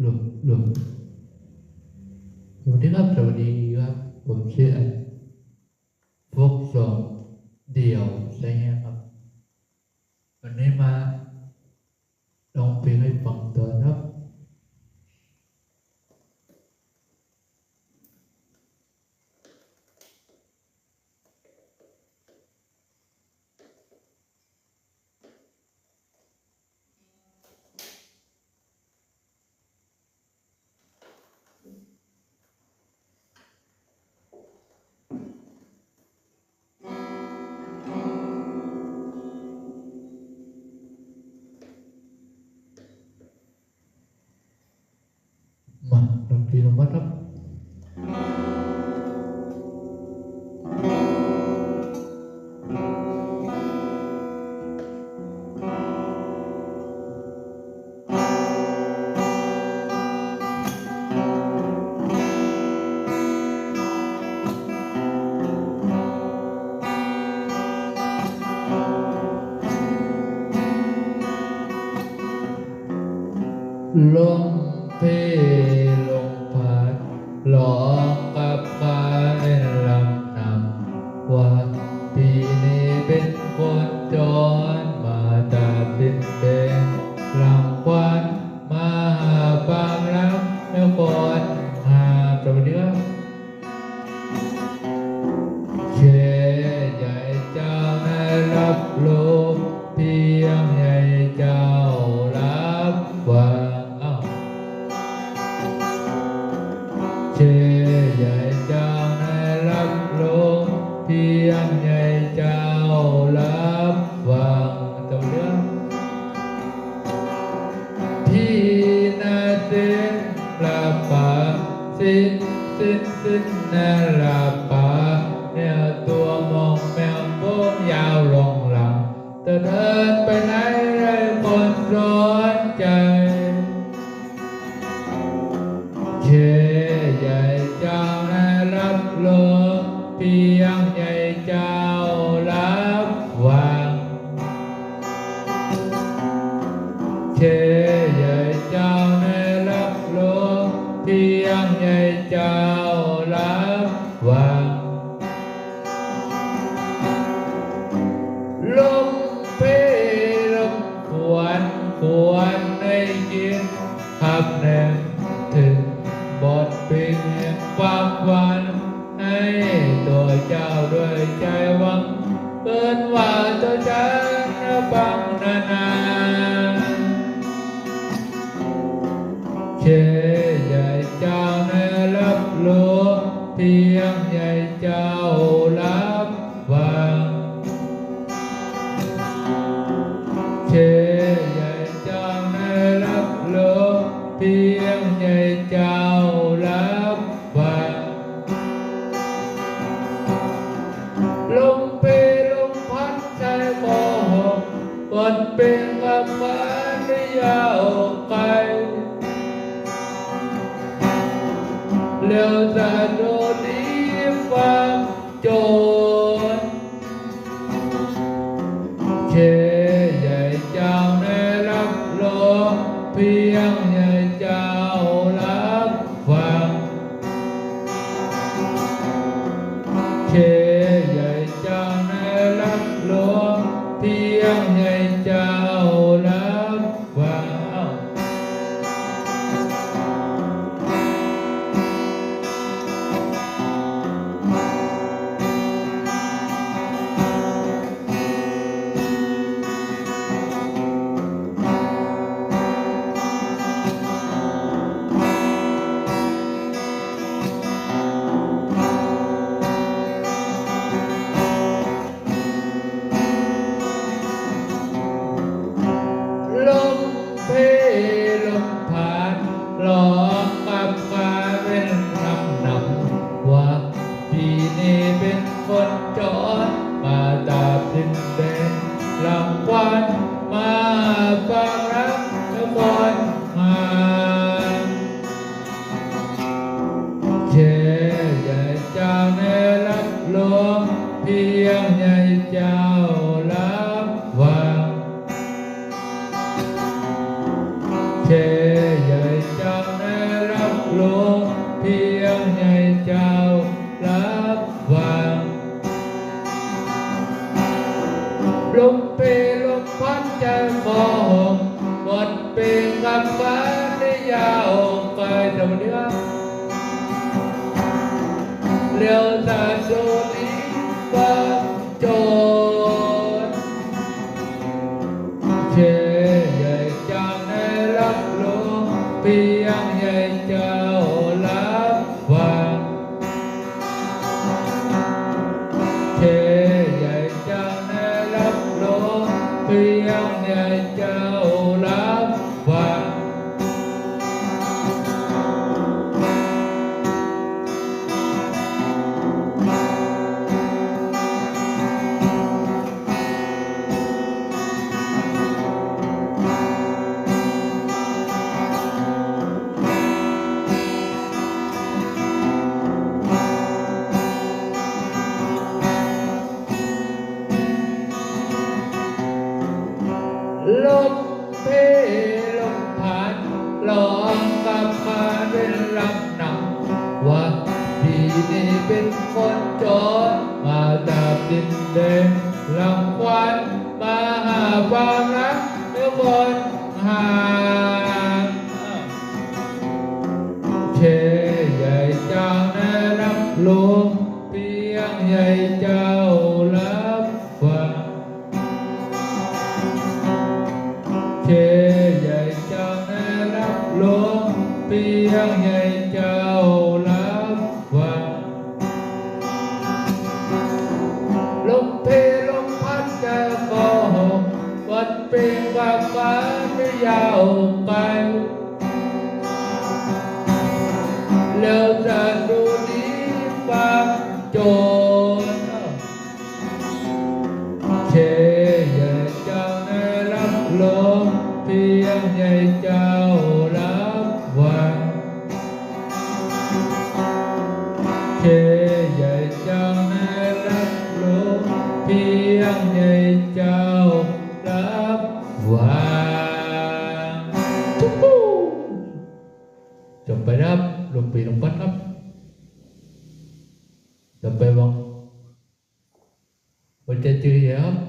หลุ Rabbil Matab เวั my ดเป็นความฝันไม่ยาวไป intérieur.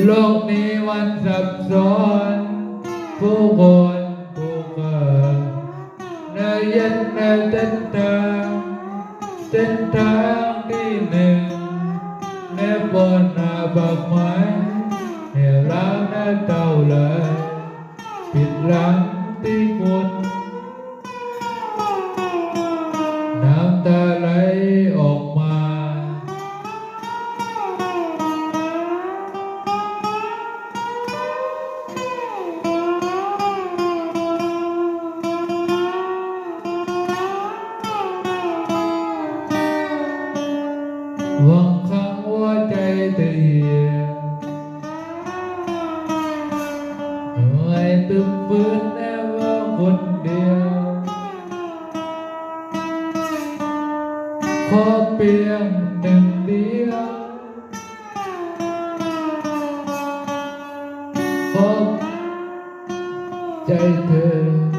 โลกนี้วันสับสนผู้คนผู้เกิดเนยันเนเส้นทางเส้นทางที่หนึ่งในบนนาบักไม้เหวร้างเนเต่าเลย อเปลี่ยนหนึ่งเดียวขอใจเธอ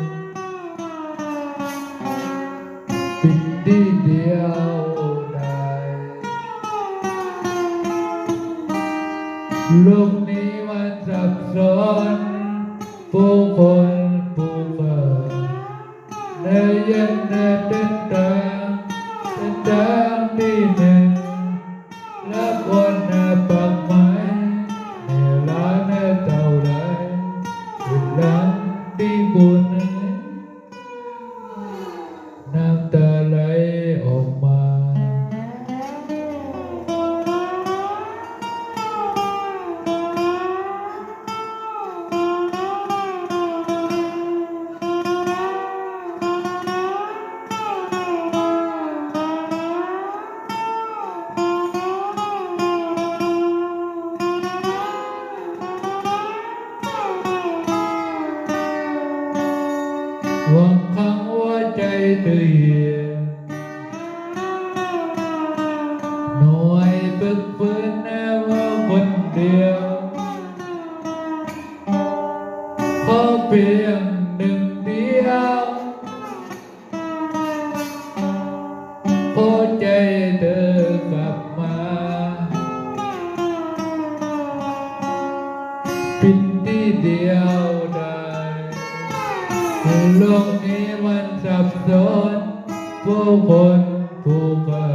บนภูเขา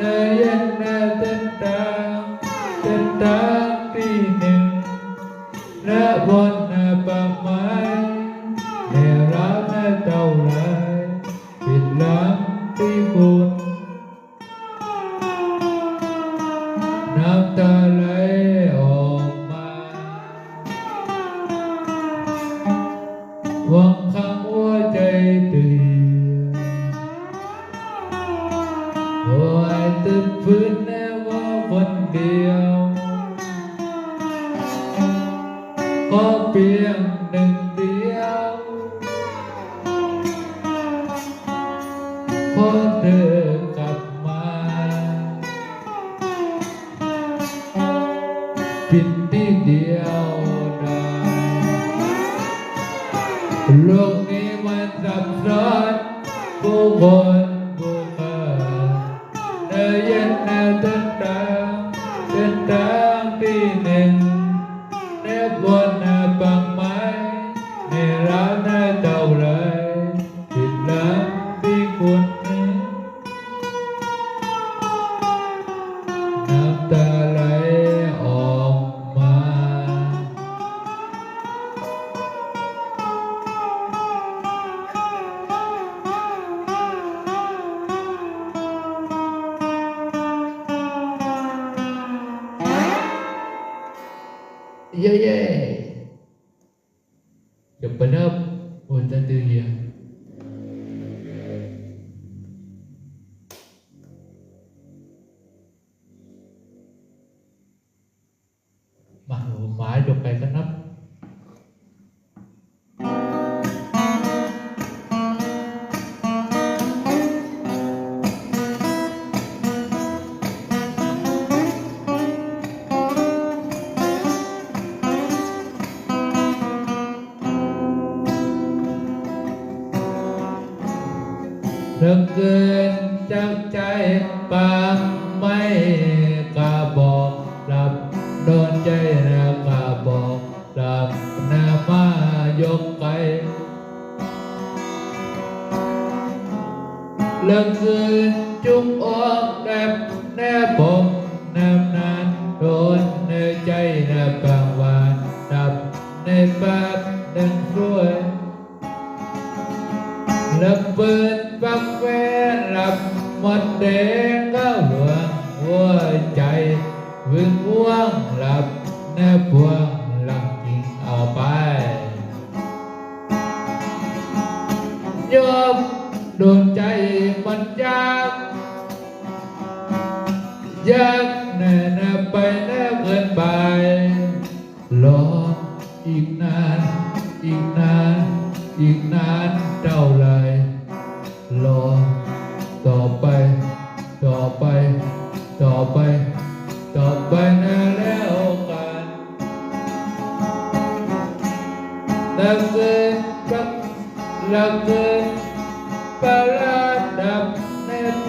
นายนาเป็นตาเป็นตาที่ห่งและบนนป่าไม้แม่รักแม่เต่า boy. บาปดังรวยระเบิดบักแวรับหมดเดง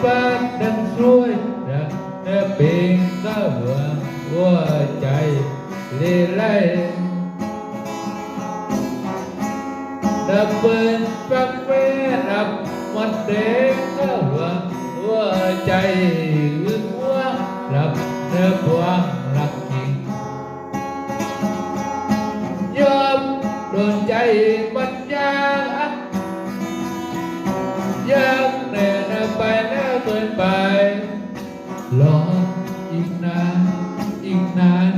phát đăng xuôi ra nếp biển tơ vừa vua chạy lì lây đập bên phát mê đập mặt đế tơ vừa vua chạy vượt vua đập nếp vua นั้น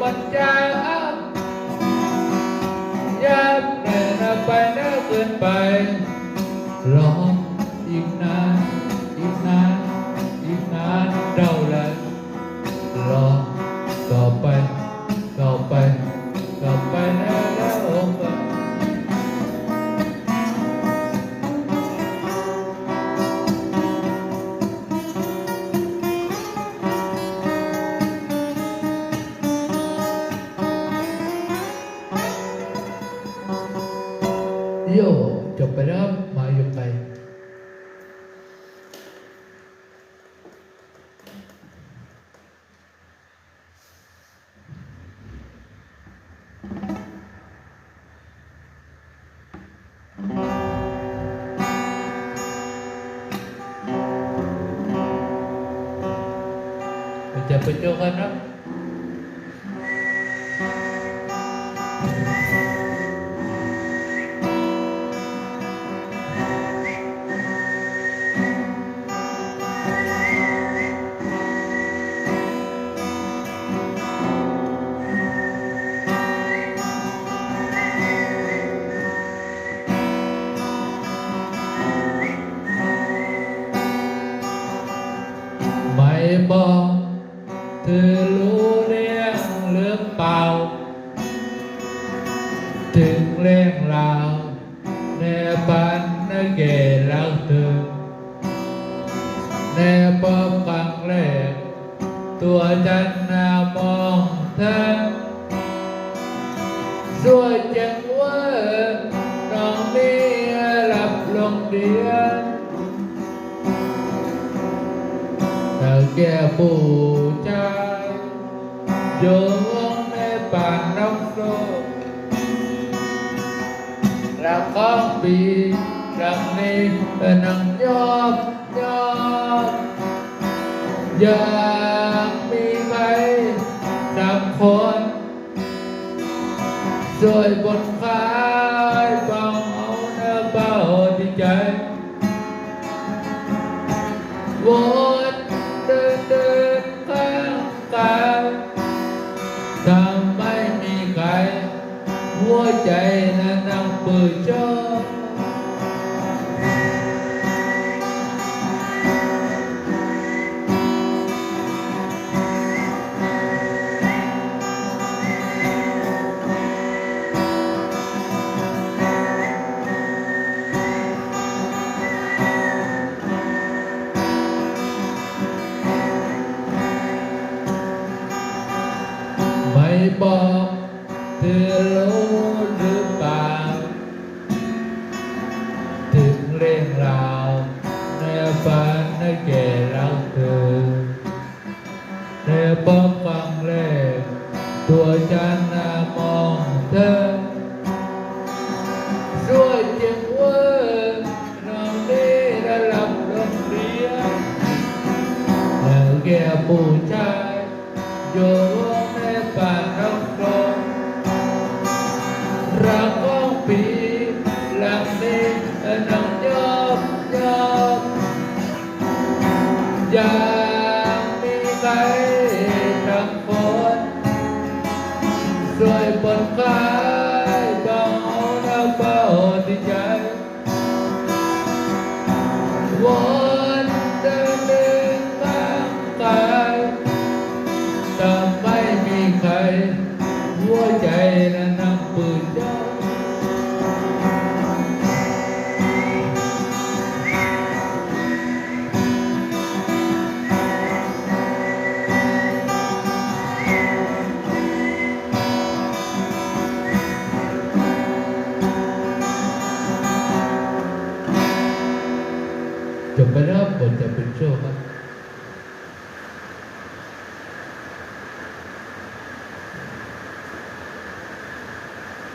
ปัญญายากแน่นไปน่าเกินไปรอ Dapat yung ano, ส่วยจังว่าน้อนนี้หลับลงเดียนแต่แก่ปู่ใจโยงในป่านน้องโลกรักของปีรักนี้เป็นนังยอมยอมยอม rồi bột phai bao máu nơ bao thì cháy vốn đơn đơn kháng cao thầm mấy mì cái mua chạy là nằm bờ trôi berapa tak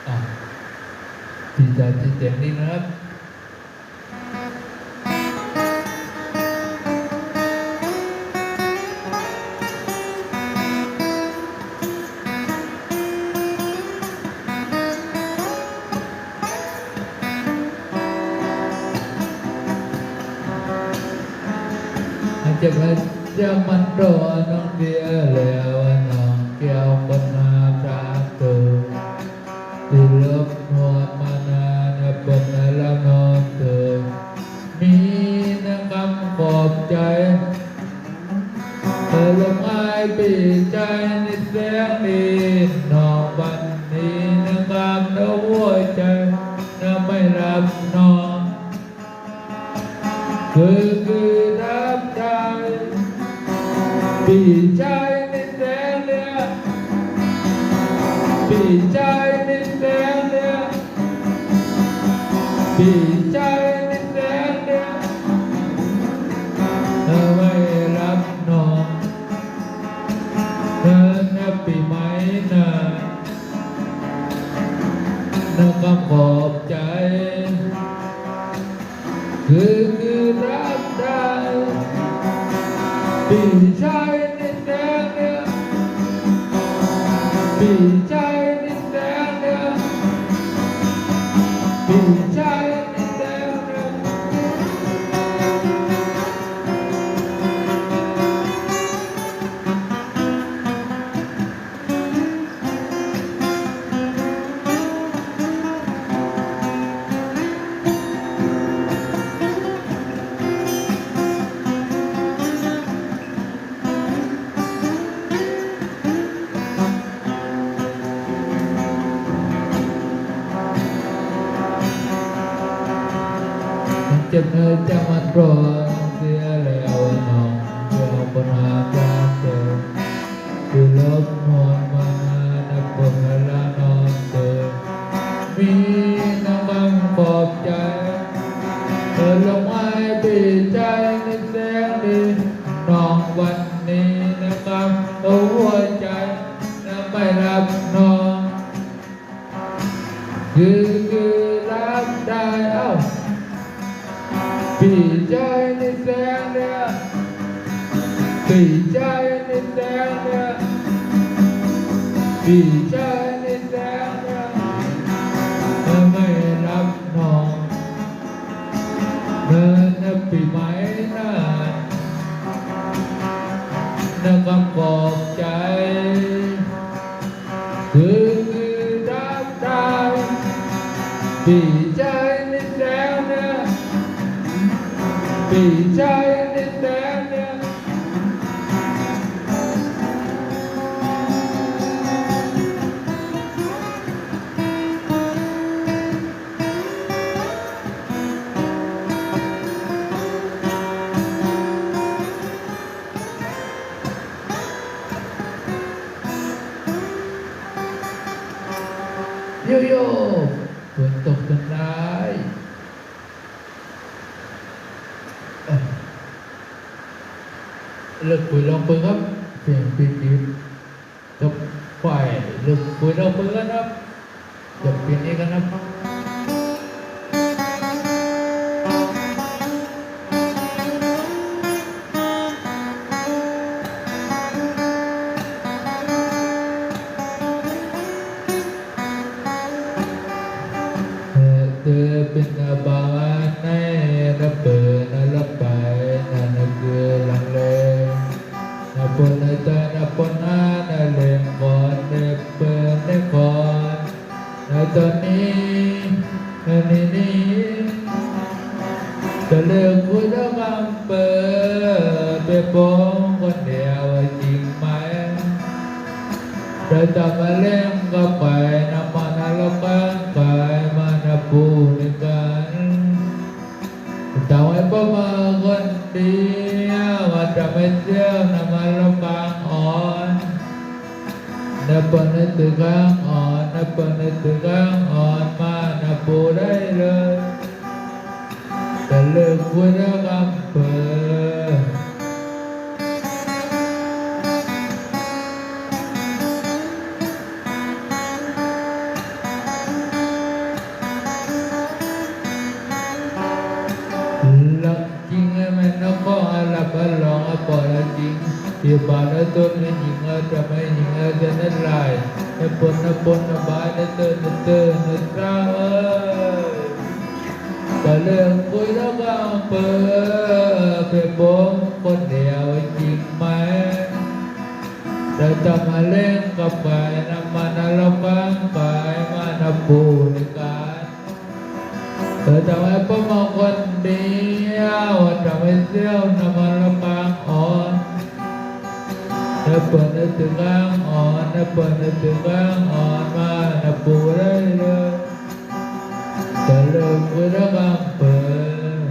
Ah, Tidak di teknik nak. จ คือคือรับได้เอ้าปีใจในแโยโย่ฝนตกจนได้เอ้ยเลิกคุยลองปืนครับเสียงปีนปีนจบไฟเลิกคุยลองปืน ตอนนี้นี่นี่จะเลิกคุยแล้วคำเปิดไปปองคนเดียวจริงไหมเราจะมาเล่นก็ไปนำมานาลกันไปมานาปูนกันจะไว้ประมาคนเดียวว่าจะไม่เที่ยวนำมาลำบางอ่อนนับปนตึกอ่อน นับปนตึกข้างอ่อนมานาปูได้เลยแต่เลิกคุยแล้วคำเปิดลักจริงแม่นก็อาลับลองอปอลจริงที่บ้านต้นไม่ยิงจะไม่ยิงจะนั่นไร นปนนปนนบายนเตนเตนนตราเอ้ยแต่เรื่องคุยแล้วก็เปิดไปบงคนเดียวจริงไหมเราจะมาเล่นกับไปนำมันเราบ้างไปมานับบูนการเธอจะไม่พบมาคนเดียวจะไม่เที่ยวนำมันเราบางอ่อน ปิดเธอถึงก้างอ่อนเธอเปิดเธอถึงก้างอ่อนมานับบูได้เลยจะเลิกกับรักอังเปิด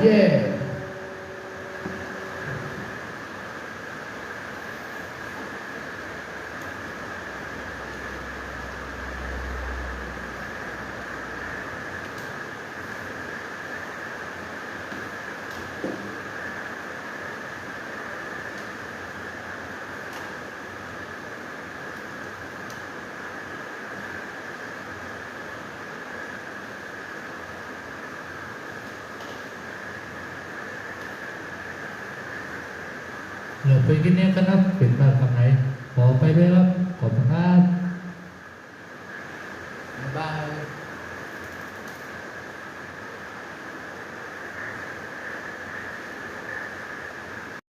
เย่ ไปกินเนี้ยก็นับเป็นบ้านคำไหนขอไปด้วยครั